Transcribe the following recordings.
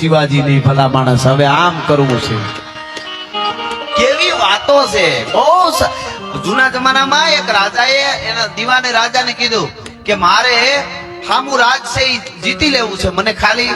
શિવાજી નહીં ભલા માણસ. હવે આમ કરવું છે. કેવી વાતો છે? બહુ જૂના જમાનામાં એક રાજાએ એના દીવાને રાજાને કીધું કે મારે હામુ રાજ છે જીતી લેવું છે. મને ખાલી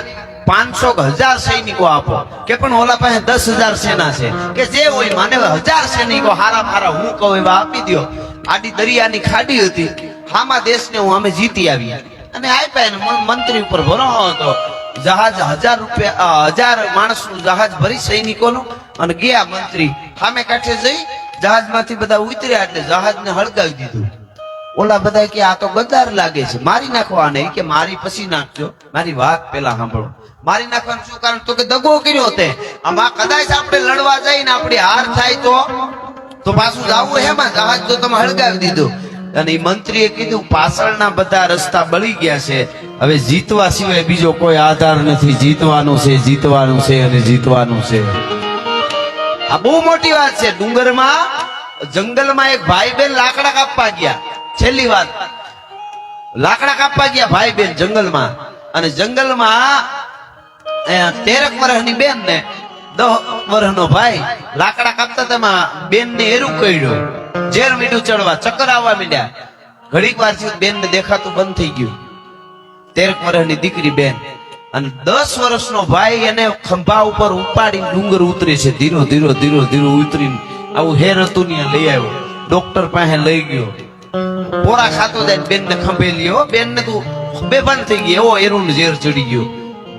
પાંચસો હજાર સૈનિકો આપો. કે પણ ઓલા પાસે દસ હજાર સેના છે. કે જે હોય મને હજાર સૈનિકો હારા હારા હું કહું એવા આપી દ્યો. આડી દરિયાની ખાડી હતી. હામા દેશને હું અમે જીતી આવી અને આપ્યા મંત્રી ઉપર ભરો હતો. જહાજ હજાર રૂપિયા હજાર માણસનું જહાજ ભરી સૈનિકોનું અને ગયા મંત્રી સામે કાંઠે જઈ જહાજમાંથી બધા ઉતર્યા એટલે જહાજને હળગાવી દીધું. ઓલા બધા કે આ તો ગદાર લાગે છે, મારી નાખવાને કે મારી પછી નાખજો. મારી વાત પેલા સાંભળો. મારી નાખવાનું શું કારણ? તો કે દગો કર્યો તે. આમાં કદાચ આપણે લડવા જઈને આપણી હાર થાય તો તો પાછું જાવું હેમાં? જહાજ તો તમે હળગાવી દીધું. અને મંત્રીએ કીધું, પાછળના બધા રસ્તા બળી ગયા છે. હવે જીતવા સિવાય બીજો કોઈ આધાર નથી. જીતવાનું છે જીતવાનું છે અને જીતવાનું છે. આ બહુ મોટી વાત છે. ડુંગરમાં, જંગલમાં એક ભાઈ બેન લાકડા કાપવા ગયા. છેલ્લી વાત. લાકડા કાપવા ગયા ભાઈ બેન જંગલમાં. અને જંગલમાં તેરક વર્ષની બેન ને દહ વર્ષનો ભાઈ લાકડા કાપતા તેમાં બેન ને એરું કઈડ્યો ઝેર મીઠું ચડવા, ચક્કર આવવા મીડ્યા. ઘડીક વાર બેન ને દેખાતું બંધ થઈ ગયું. તેરક વર્ષની દીકરી બેન. અને દસ વર્ષનો ભાઈ એને ખંભા ઉપર ઉપાડી ડુંગર ઉતરે છે. ધીરો ધીરો ધીરો ધીરો ઉતરીને આવું હેર હતું ને લઈ આવ્યો. ડોક્ટર પાસે લઈ ગયો. પોરા ખાતો જાય બેન ને ખંભે લ્યો. બેન ને તું બેભાન થઈ ગઈ. એવો એરું ઝેર ચડી ગયો.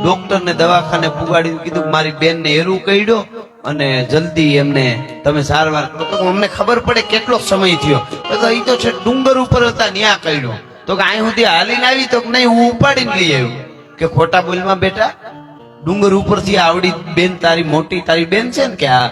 ડોક્ટર ને દવાખાને પુગાડી કીધું, મારી બેન ને એરું કઈડો અને જલ્દી એમને તમે સારવાર કરો. અમને ખબર પડે કેટલો સમય થયો. તો એ તો છે ડુંગર ઉપર હતા, ન્યા કર્યો. તો કે અહીં સુધી હાલીને આવી, તો નહીં, હું ઉપાડીને લઈ આવ્યો. કે ખોટા બોલમાં બેટા ડુંગર ઉપરથી આવડી બેન તારી, મોટી તારી બેન છે ને કે આ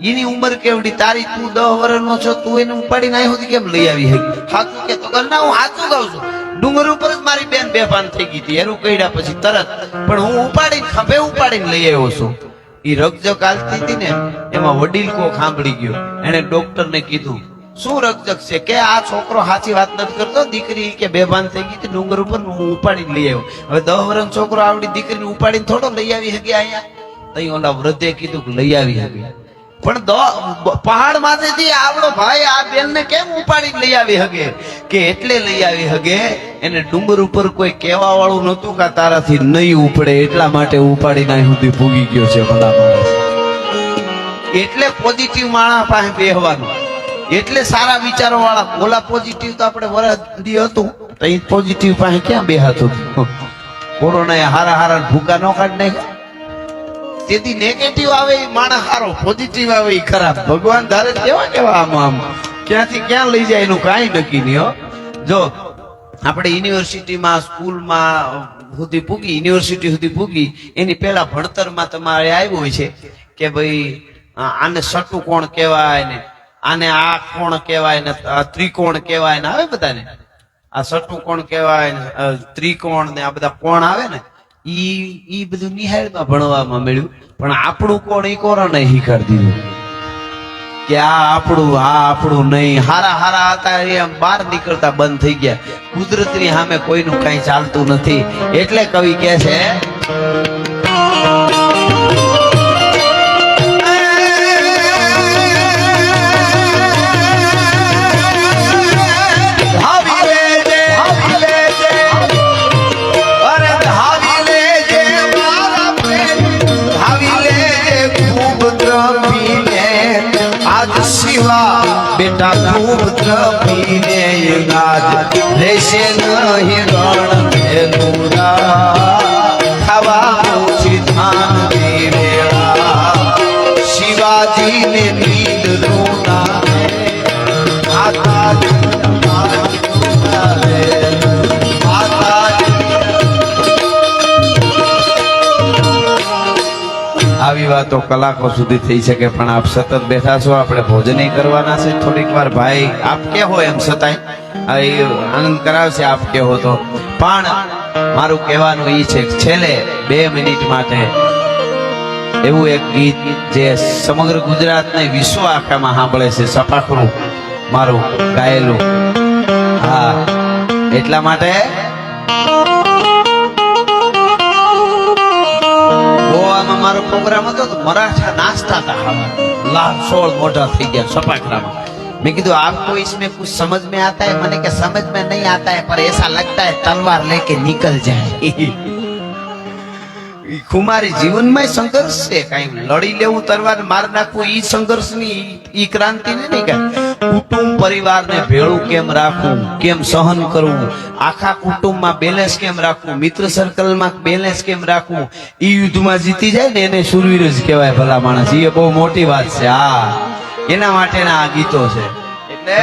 એની ઉંમર કેવડી? તારી તું દસ વર્ષનો છો, તું એને ઉપાડીને અહીં સુધી કેમ લઈ આવી હતી સાચું કે તો ના, હું સાચું કહું છું. ડુંગર ઉપર જ મારી બેન બેભાન થઈ ગઈ હતી. એનું કઈડા પછી તરત. પણ હું ઉપાડીને, ખભે ઉપાડીને લઈ આવ્યો છું. ઈ રગજગ આલતી હતી ને, એમાં વડીલ કો સાંભળી ગયો. એને ડોક્ટર ને કીધું, શું રગજગ છે? કે આ છોકરો સાચી વાત નથી કરતો? દીકરી કે બેભાન થઈ ગઈ ડુંગર ઉપર હું ઉપાડીને લઈ આવ્યો. હવે દહ વર્ષનો છોકરો આવડી દીકરીને ઉપાડીને થોડો લઈ આવી શકે અહીંયા? તઈ ઓલા વૃદ્ધે કીધું લઈ આવી શકે પણ પહાડમાંથી આવડો ભાઈ આ બેન ને કેમ ઉપાડી લઈ આવી હગે? કે એટલે લઈ આવી હગે? એને ડુંગર ઉપર કોઈ કહેવા વાળું નતું કે તારાથી નહીં ઉપડે, એટલા માટે ઉપાડીને નાય સુધી ભૂગી ગયો છે ભલા માણસ. એટલે પોઝિટિવ માણસ પાસે બેહવાનું. એટલે સારા વિચારો વાળા ઓલા પોઝિટિવ તો આપણે વરદી હતું, તો એ પોઝિટિવ પાસે ક્યાં બેહાતું? કોરોના હારા હારા ભૂકા ન કાઢ નાખ્યા? તેથી નેગેટિવ આવે એ માણસ સારો પોઝિટિવ આવે એ ખરાબ. ભગવાન ધારે કેવા કેવા આમ આમ. ક્યાંથી ક્યાં લઈ જાય એનું કાંઈ નક્કી નહીં, હો. જો, આપણે યુનિવર્સિટીમાં સ્કૂલમાં સુધી પૂગી યુનિવર્સિટી સુધી પૂગી, એની પહેલા ભણતરમાં તમારે આવ્યું હોય છે કે ભાઈ આને સટુ કોણ કહેવાય ને, આને આ કોણ કહેવાય ને ત્રિકોણ કહેવાય ને, આવે બધાને? આ સટુ કોણ કહેવાય ને ત્રિકોણ ને, આ બધા કોણ આવે ને? ઈ ઈ બધું નિહાળમાં ભણવામાં મળ્યું. પણ આપણું કોણ ઈ કોરોને શીખવાડી દીધું. કે આ આપણું આ આપણું નહીં. હારા હારા હતા એ આમ બહાર નીકળતા બંધ થઈ ગયા. કુદરતની સામે કોઈનું કઈ ચાલતું નથી. એટલે કવિ કહે છે આજ રહેશે નહીં ગણ શિવાજીને આવી વાતો કલાકો સુધી થઈ શકે, પણ આપ સતત બેઠા છો, આપણે ભોજન કરવાના છે. થોડીક વાર ભાઈ, આપ કે હોય એમ છતાંય? આનંદ કરાવશે આપ કે તો. પણ મારું કહેવાનું એ છે છેલ્લે બે મિનિટ માટે એવું એક ગીત જે સમગ્ર ગુજરાત ને વિશ્વ આખામાં સાંભળે છે, સપાખરું મારું ગાયેલું. હા, એટલા માટે? ગોવામાં મારો પ્રોગ્રામ હતો તો મરાઠા નાસ્તા હતા લાલ સોળ મોટા થઈ ગયા સપાકરામાં मैं कहा आपको इसमें कुछ समझ में आता है मैंने कहा समझ में नहीं आता है पर ऐसा लगता है तलवार लेके निकल जाए ઈ કુમારી જીવનમાં સંઘર્ષ છે કઈ લડી લેવું તલવાર માર નાખવું ઈ સંઘર્ષ ની ઈ ક્રાંતિ ને નહીં કઈ કુટુંબ પરિવારને ભેળું કેમ રાખવું કેમ સહન કરવું આખા કુટુંબમાં બેલેન્સ કેમ રાખવું મિત્ર સર્કલમાં બેલેન્સ કેમ રાખવું ઈ યુદ્ધમાં જીતી જાય ને એને સુરવીર જ કહેવાય ભલા માણસ એ બહુ મોટી વાત છે હા એના માટેના આ ગીતો છે. એટલે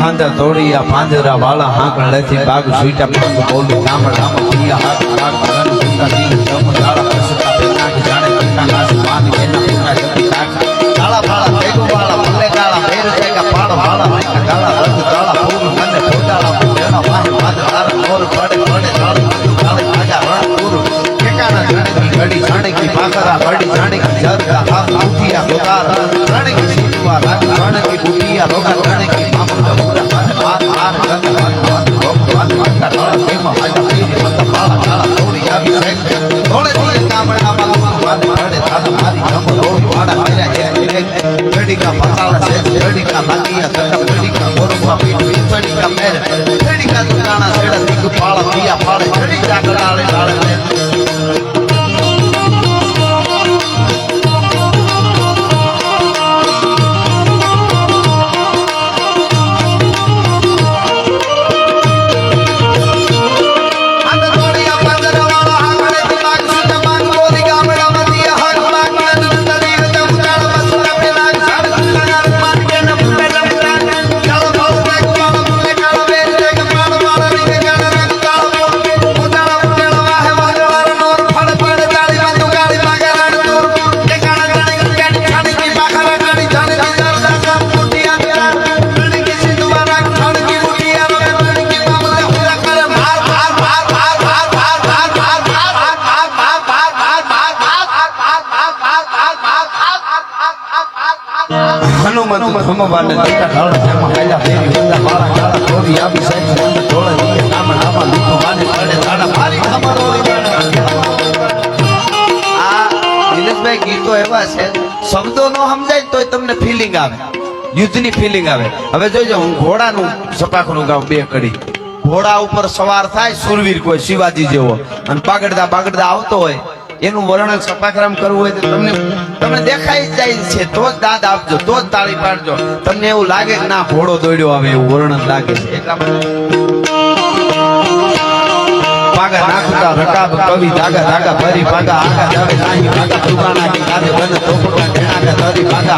હાંધા તોડિયા પાંજરા વાળા હાંકણ લેથી બાગ સુઈટા પગ બોલું ગામડ ગામ પિયા હાથ રાગ ગન સુતા દી જમ દાડા પસતા પેના કે જાણે હનુમંત ભગવાન જટા ઢળ જેમાં હાલ્યા ફેરી કાળા આવી ઢોળે લીધો પડે મારી આ ગીતો એવા છે શબ્દો નો સમજાય તોય તમને ફિલિંગ આવે યુદ્ધની ફિલિંગ આવે હવે જોજો હું ઘોડાનું સપાખનું ગાઉં બે કડી ઘોડા ઉપર સવાર થાય સુરવીર કોઈ શિવાજી જેવો અને પાગડદા બાગડદા આવતો હોય એનું વર્ણન સપાક્રમ કરવું હોય તો તમને તમને દેખાઈ જાય છે. તો જ દાદ આપજો, તો જ તાળી પાડજો. તમને એવું લાગે કે ના, ઘોડો દોડ્યો આવે એવું વર્ણન લાગે છે. એટલા પાગા કવિ દાગા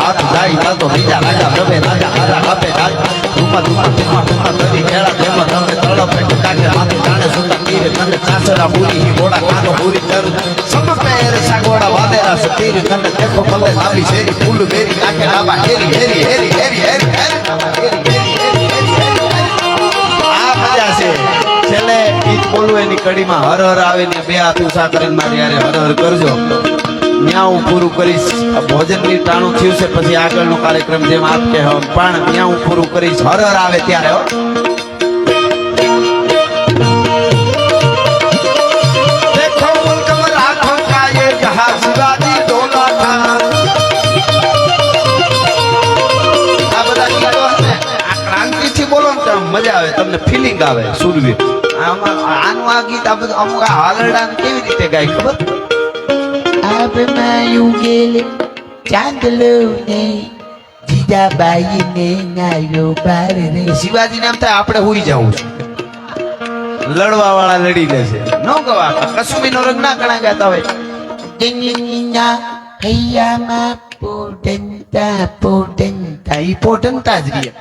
હાથ જાય તાતો પૂરી સાગોડા મેરી તને દેખો ભલે લાંબી શેરી ફૂલ મેરી નાખે ડાબા હેરી હેરી હેરી હેરી હેરી હેરી આ મજા છે એની કડીમાં હર હર આવે ને બે હાથ ઉષા કરીને હર હર કરજો ત્યાં હું પૂરું કરીશ ભોજનની ટાણું થયું છે પછી આગળનો કાર્યક્રમ જેમ આપ કે પણ ત્યાં હું પૂરું કરીશ હર હર આવે ત્યારે તમને ફિલિંગ આવે સુરવીર. આમાં આનું આ ગીત આ બધું અમુક આ કેવી રીતે ગાય ખબર? આબમાં યુગેલે ચાંદલો ને જીજાબાઈ ને નાયો પાર રે શિવાજી નામ થાય આપણે હોઈ જવું છે. લડવા વાળા લડી લે છે. નો ગવા કસુમી નો રંગ ના કણા ગાતા હોય. જંગીના હૈયામાં પોટંતા પોટંતા ઈ પોટંતા જ રહે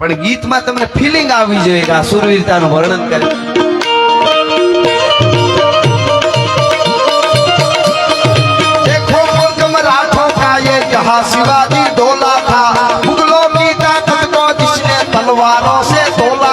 પણ ગીતમાં તમને ફિલિંગ આવવી જોઈએ કે આ સુરવીરતાનું વર્ણન કરે देखो मुल्क में राठों का ये जहां शिवाजी डोला था मुगलों की ताकत को जिसने तलवारों से तोला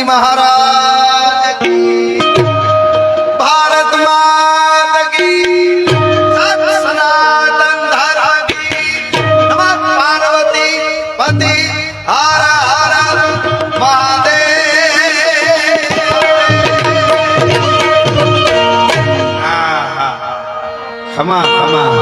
બિહારી મહારાજ ભારત માતા કી સનાતન ધર્મ કી નમઃ પાર્વતી પતિ હર હર મહાદેવ. ખમા ખમા. કે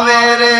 সাবেরে